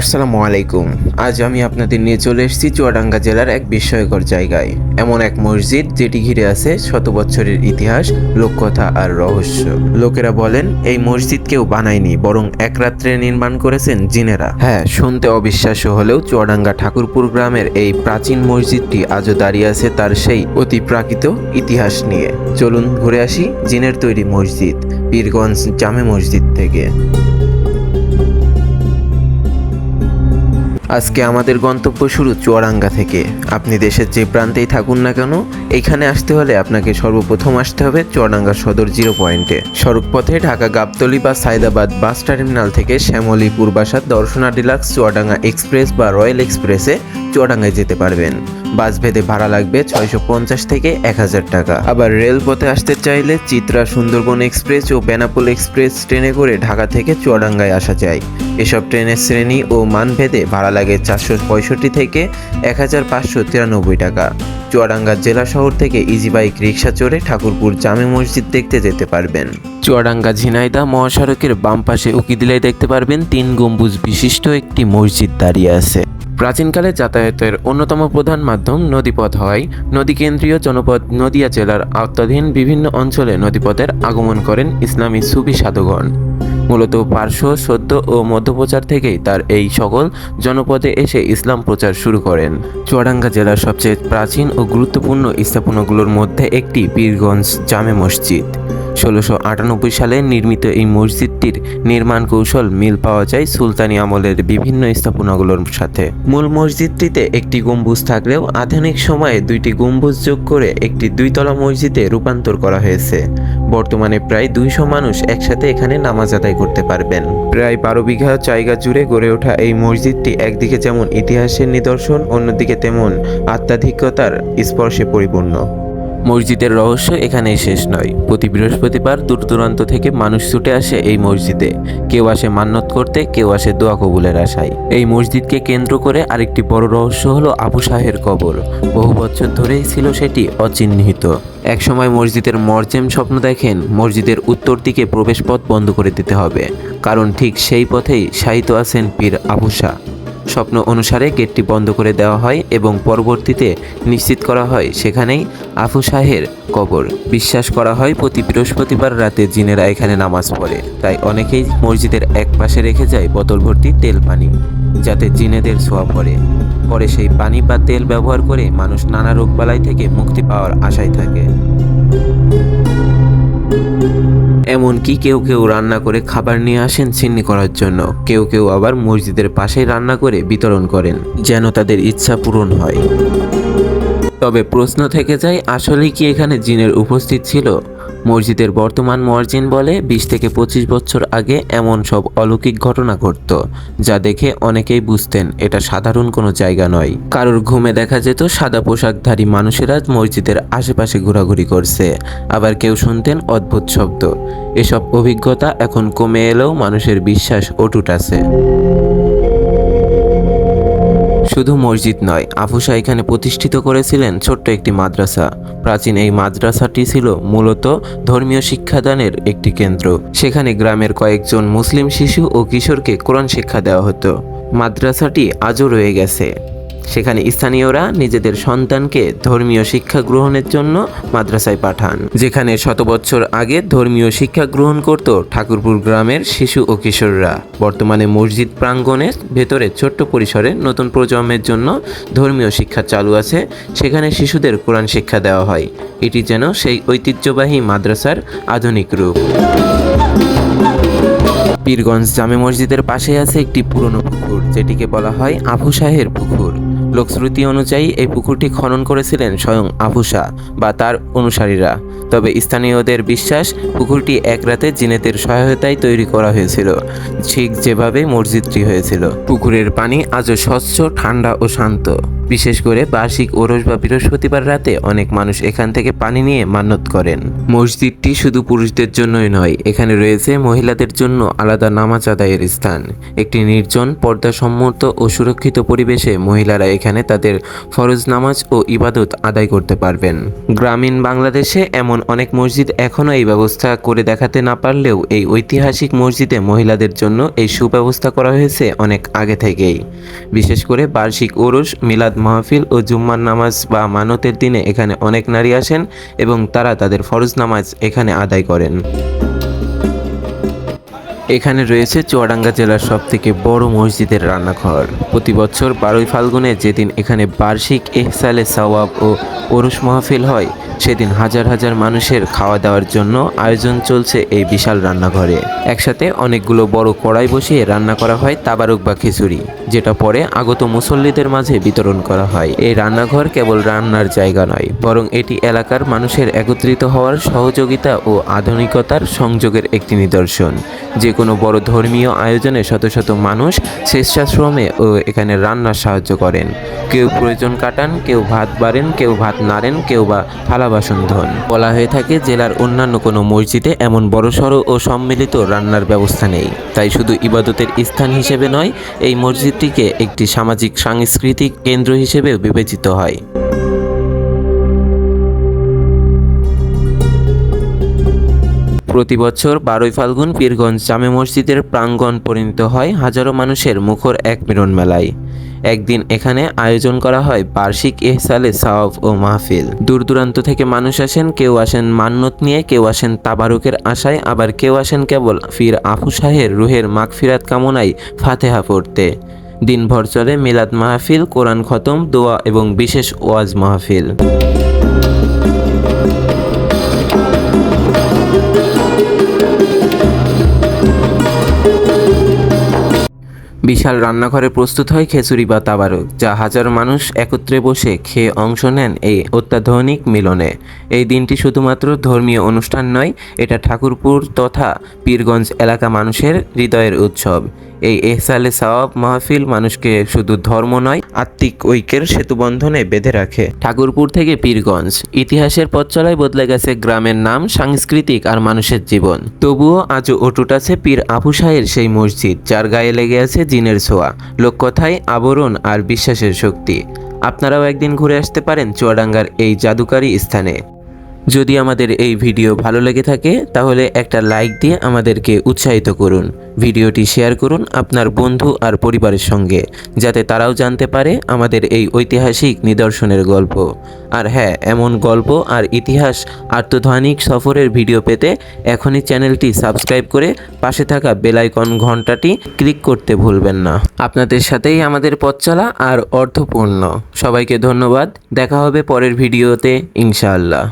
আসসালামু আলাইকুম। আজ আমি আপনাদের নিয়ে চলে এসেছি চুয়াডাঙ্গা জেলার এক বিস্ময়কর জায়গায়। এমন এক মসজিদ যেটি ঘিরে আছে শত বছরের ইতিহাস, লোককথা আর রহস্য। লোকেরা বলেন, এই মসজিদ কেউ বানায়নি, বরং এক রাত্রে নির্মাণ করেছেন জিনেরা। হ্যাঁ শুনতে অবিশ্বাস্য হলেও চুয়াডাঙ্গা ঠাকুরপুর গ্রামের এই প্রাচীন মসজিদটি আজও দাঁড়িয়ে আছে তার সেই অতি প্রাকৃত ইতিহাস নিয়ে। চলুন ঘুরে আসি জিনের তৈরি মসজিদ, পীরগঞ্জ জামে মসজিদ থেকে। আজকে আমাদের গন্তব্য শুরু চুয়াডাঙ্গা থেকে। আপনি দেশের যে প্রান্তেই থাকুন না কেন, এখানে আসতে হলে আপনাকে সর্বপ্রথম আসতে হবে চুয়াডাঙ্গা সদর জিরো পয়েন্টে। সড়কপথে ঢাকা গাবতলি বা সাইদাবাদ বাস টার্মিনাল থেকে শ্যামলী পূর্বাসাদ দর্শনা ডিলাক্স চুয়াডাঙ্গা এক্সপ্রেস বা রয়্যাল এক্সপ্রেসে চুয়াডাঙ্গায় যেতে পারবেন। বাস ভেদে ভাড়া লাগবে ছয়শো পঞ্চাশ থেকে এক হাজার টাকা। আবার রেলপথে আসতে চাইলে চিত্রা সুন্দরবন এক্সপ্রেস ও বেনাপোল এক্সপ্রেস ট্রেনে করে ঢাকা থেকে চুয়াডাঙ্গায় আসা যায়। এসব ট্রেনের শ্রেণি ও মান ভেদে ভাড়া লাগে চারশো পঁয়ষট্টি থেকে এক হাজার পাঁচশো তিরানব্বই টাকা। চুয়াডাঙ্গা জেলা শহর থেকে ইজি বাইক রিক্সা চড়ে ঠাকুরপুর জামে মসজিদ দেখতে যেতে পারবেন। চুয়াডাঙ্গা ঝিনাইদা মহাসড়কের বাম পাশে উকিদিলাই দেখতে পারবেন তিন গম্বুজ বিশিষ্ট একটি মসজিদ দাঁড়িয়ে আছে। প্রাচীনকালে যাতায়াতের অন্যতম প্রধান মাধ্যম নদীপথ হয় নদীকেন্দ্রীয় জনপদ নদিয়া জেলার আওতাধীন বিভিন্ন অঞ্চলে নদীপথের আগমন করেন ইসলামী সুফি সাধুগণ। মূলত পার্শ্ব, সদ্য ও মধ্যপ্রচার থেকেই তার এই সকল জনপদে এসে ইসলাম প্রচার শুরু করেন। চুয়াডাঙ্গা জেলার সবচেয়ে প্রাচীন ও গুরুত্বপূর্ণ স্থাপনাগুলোর মধ্যে একটি পীরগঞ্জ জামে মসজিদ। ষোলোশো আটানব্বই সালে নির্মিত এই মসজিদটির নির্মাণ কৌশল মিল পাওয়া যায় সুলতানি আমলের বিভিন্ন স্থাপনাগুলোর সাথে। মূল মসজিদটিতে একটি গম্বুজ থাকলেও আধুনিক সময়ে দুইটি গম্বুজ যোগ করে একটি দুইতলা মসজিদে রূপান্তর করা হয়েছে। বর্তমানে প্রায় দুইশো মানুষ একসাথে এখানে নামাজ আদায় করতে পারবেন। প্রায় বারো বিঘা জায়গা জুড়ে গড়ে ওঠা এই মসজিদটি একদিকে যেমন ইতিহাসের নিদর্শন, অন্যদিকে তেমন আধ্যাত্মিকতার স্পর্শে পরিপূর্ণ। মসজিদের রহস্য এখানেই শেষ নয়। প্রতি বৃহস্পতিবার দূর দূরান্ত থেকে মানুষ ছুটে আসে এই মসজিদে। কেউ আসে মান্যত করতে, কেউ আসে দোয়া কবুলের আশায়। এই মসজিদকে কেন্দ্র করে আরেকটি বড় রহস্য হলো আবু শাহের কবর। বহু বছর ধরেই ছিল সেটি অচিহ্নিত। একসময় মসজিদের মরজেম স্বপ্ন দেখেন, মসজিদের উত্তর দিকে প্রবেশপথ বন্ধ করে দিতে হবে। কারণ ঠিক সেই পথেই শায়িত আছেন পীর আবু শাহ। স্বপ্ন অনুসারে গেটটি বন্ধ করে দেওয়া হয় এবং পরবর্তীতে নিশ্চিত করা হয় সেখানেই আফু শাহের কবর। বিশ্বাস করা হয় প্রতি বৃহস্পতিবার রাতে জিনেরা এখানে নামাজ পড়ে। তাই অনেকেই মসজিদের এক পাশে রেখে যায় বোতল ভর্তি তেল পানি, যাতে জিনেদের ছোঁয়া পড়ে। পরে সেই পানি বা তেল ব্যবহার করে মানুষ নানা রোগবালাই থেকে মুক্তি পাওয়ার আশায় থাকে। এমনকি কেউ কেউ রান্না করে খাবার নিয়ে আসেন সিন্নি করার জন্য। কেউ কেউ আবার মসজিদের পাশেই রান্না করে বিতরণ করেন, যেন তাদের ইচ্ছা পূরণ হয়। তবে প্রশ্ন থেকে যায় আসলে কি এখানে জিনের উপস্থিত ছিল? মসজিদের বর্তমান মর্জিন বলে বিশ থেকে পঁচিশ বছর আগে এমন সব অলৌকিক ঘটনা ঘটত, যা দেখে অনেকেই বুঝতেন এটা সাধারণ কোনো জায়গা নয়। কারোর ঘুমে দেখা যেত সাদা পোশাকধারী মানুষেরা মসজিদের আশেপাশে ঘোরাঘুরি করছে, আবার কেউ শুনতেন অদ্ভুত শব্দ। এসব অভিজ্ঞতা এখন কমে এলেও মানুষের বিশ্বাস অটুট আছে। শুধু মসজিদ নয় আফুসা এখানে প্রতিষ্ঠিত করেছিলেন ছোট্ট একটি মাদ্রাসা। প্রাচীন এই মাদ্রাসাটি ছিল মূলত ধর্মীয় শিক্ষাদানের একটি কেন্দ্র। সেখানে গ্রামের কয়েকজন মুসলিম শিশু ও কিশোরকে কোরআন শিক্ষা দেওয়া হতো। মাদ্রাসাটি আজও রয়ে গেছে। সেখানে স্থানীয়রা নিজেদের সন্তানকে ধর্মীয় শিক্ষা গ্রহণের জন্য মাদ্রাসায় পাঠান। যেখানে শত বছর আগে ধর্মীয় শিক্ষা গ্রহণ করত ঠাকুরপুর গ্রামের শিশু ও কিশোররা। বর্তমানে মসজিদ প্রাঙ্গণের ভেতরে ছোট্ট পরিসরে নতুন প্রজন্মের জন্য ধর্মীয় শিক্ষা চালু আছে। সেখানে শিশুদের কোরআন শিক্ষা দেওয়া হয়। এটি যেন সেই ঐতিহ্যবাহী মাদ্রাসার আধুনিক রূপ। পীরগঞ্জ জামে মসজিদের পাশে আছে একটি পুরনো পুকুর, যেটিকে বলা হয় আবু শাহের পুকুর। লোকশ্রুতি অনুযায়ী এই পুকুরটি খনন করেছিলেন স্বয়ং আবু বা তার অনুসারীরা। তবে স্থানীয়দের বিশ্বাস, পুকুরটি এক রাতে জিনেদের সহায়তায় তৈরি করা হয়েছিল। ঠিক যেভাবে মসজিদটি হয়েছিল। পুকুরের পানি আজও স্বচ্ছ, ঠান্ডা ও শান্ত। বিশেষ করে বার্ষিক ওরস বা বৃহস্পতিবার রাতে অনেক মানুষ এখান থেকে পানি নিয়ে মান্যত করেন। মসজিদটি শুধু পুরুষদের জন্যই নয়, এখানে রয়েছে মহিলাদের জন্য আলাদা নামাজ আদায়ের স্থান। একটি নির্জন, পর্দাসম্মত ও সুরক্ষিত পরিবেশে মহিলারা এখানে তাদের ফরজ নামাজ ও ইবাদত আদায় করতে পারবেন। গ্রামীণ বাংলাদেশে এমন অনেক মসজিদ এখনও এই ব্যবস্থা করে দেখাতে না পারলেও এই ঐতিহাসিক মসজিদে মহিলাদের জন্য এই সুব্যবস্থা করা হয়েছে অনেক আগে থেকেই। বিশেষ করে বার্ষিক ওরস, মিলাদ মাহফিল ও জুম্মার নামাজ বা মানতের দিনে এখানে অনেক নারী আসেন এবং তারা তাদের ফরজ নামাজ এখানে আদায় করেন। এখানে রয়েছে চুয়াডাঙ্গা জেলার সব থেকে বড় মসজিদের রান্নাঘর। প্রতি বছর বারোই ফাল্গুনে যেদিন এখানে বার্ষিক এহসালে সওয়াব ও ওরস মাহফিল হয় সেদিন হাজার হাজার মানুষের খাওয়া দাওয়ার জন্য আয়োজন চলছে এই বিশাল রান্নাঘরে। একসাথে অনেকগুলো বড় কড়াই বসিয়ে রান্না করা হয় তাবারুক বা খিচুড়ি, যেটা পরে আগত মুসল্লিদের মাঝে বিতরণ করা হয়। এই রান্নাঘর কেবল রান্নার জায়গা নয়, বরং এটি এলাকার মানুষের একত্রিত হওয়ার সহযোগিতা ও আধুনিকতার সংযোগের একটি নিদর্শন। যে কোনো বড় ধর্মীয় আয়োজনে শত শত মানুষ স্বেচ্ছাশ্রমে ও এখানে রান্নার সাহায্য করেন। কেউ প্রয়োজন কাটান, কেউ ভাত বাড়েন, কেউ ভাত নাড়েন, কেউ বা থালা বাসন ধন। বলা হয়ে থাকে, জেলার অন্যান্য কোনো মসজিদে এমন বড়সড় ও সম্মিলিত রান্নার ব্যবস্থা নেই। তাই শুধু ইবাদতের স্থান হিসেবে নয়, এই মসজিদটিকে একটি সামাজিক সাংস্কৃতিক কেন্দ্র হিসেবেও বিবেচিত হয়। প্রতি বছর বারোই ফাল্গুন পীরগঞ্জ জামে মসজিদের প্রাঙ্গণ পরিণত হয় হাজারো মানুষের মুখর এক মিলন মেলায় একদিন এখানে আয়োজন করা হয় বার্ষিক এহসালে সাওয়াব ও মাহফিল। দূর দূরান্ত থেকে মানুষ আসেন, কেউ আসেন মান্যত নিয়ে, কেউ আসেন তাবারুকের আশায়, আবার কেউ আসেন কেবল ফির আফু শাহের রুহের মাগফিরাত কামনায় ফাতেহা পড়তে। দিনভর চলে মিলাদ মাহফিল, কোরআন খতম, দোয়া এবং বিশেষ ওয়াজ মাহফিল। বিশাল রান্নাঘরে প্রস্তুত হয় খেচুরি বা তাবারক, যা হাজারো মানুষ একত্রে বসে খেয়ে অংশ নেন এই অত্যাধুনিক মিলনে। এই দিনটি শুধুমাত্র ধর্মীয় অনুষ্ঠান নয়, এটা ঠাকুরপুর তথা পীরগঞ্জ এলাকা মানুষের হৃদয়ের উৎসব। এই এহসালে সওয়াব মাহফিল মানুষকে শুধু ধর্ম নয়, আত্মিক ঐক্যের সেতুবন্ধনে বেঁধে রাখে। ঠাকুরপুর থেকে পীরগঞ্জ, ইতিহাসের পথ চলায় বদলে গেছে গ্রামের নাম, সাংস্কৃতিক আর মানুষের জীবন। তবুও আজও অটুট আছে পীর আবু শাহের সেই মসজিদ, যার গায়ে লেগে আছে জিনের ছোঁয়া, লোককথায় আবরণ আর বিশ্বাসের শক্তি। আপনারাও একদিন ঘুরে আসতে পারেন চুয়াডাঙ্গার এই জাদুকারী স্থানে। যদি আমাদের এই ভিডিও ভালো লেগে থাকে, তাহলে একটা লাইক দিয়ে আমাদেরকে উৎসাহিত করুন। ভিডিওটি শেয়ার করুন আপনার বন্ধু আর পরিবারের সঙ্গে, যাতে তারাও জানতে পারে আমাদের এই ঐতিহাসিক নিদর্শনের গল্প। আর হ্যাঁ এমন গল্প আর ইতিহাস আত্মধ্বনিক সফরের ভিডিও পেতে এখনই চ্যানেলটি সাবস্ক্রাইব করে পাশে থাকা বেলাইকন ঘন্টাটি ক্লিক করতে ভুলবেন না। আপনাদের সাথেই আমাদের পথ চলা আর অর্থপূর্ণ। সবাইকে ধন্যবাদ। দেখা হবে পরের ভিডিওতে, ইনশাআল্লাহ।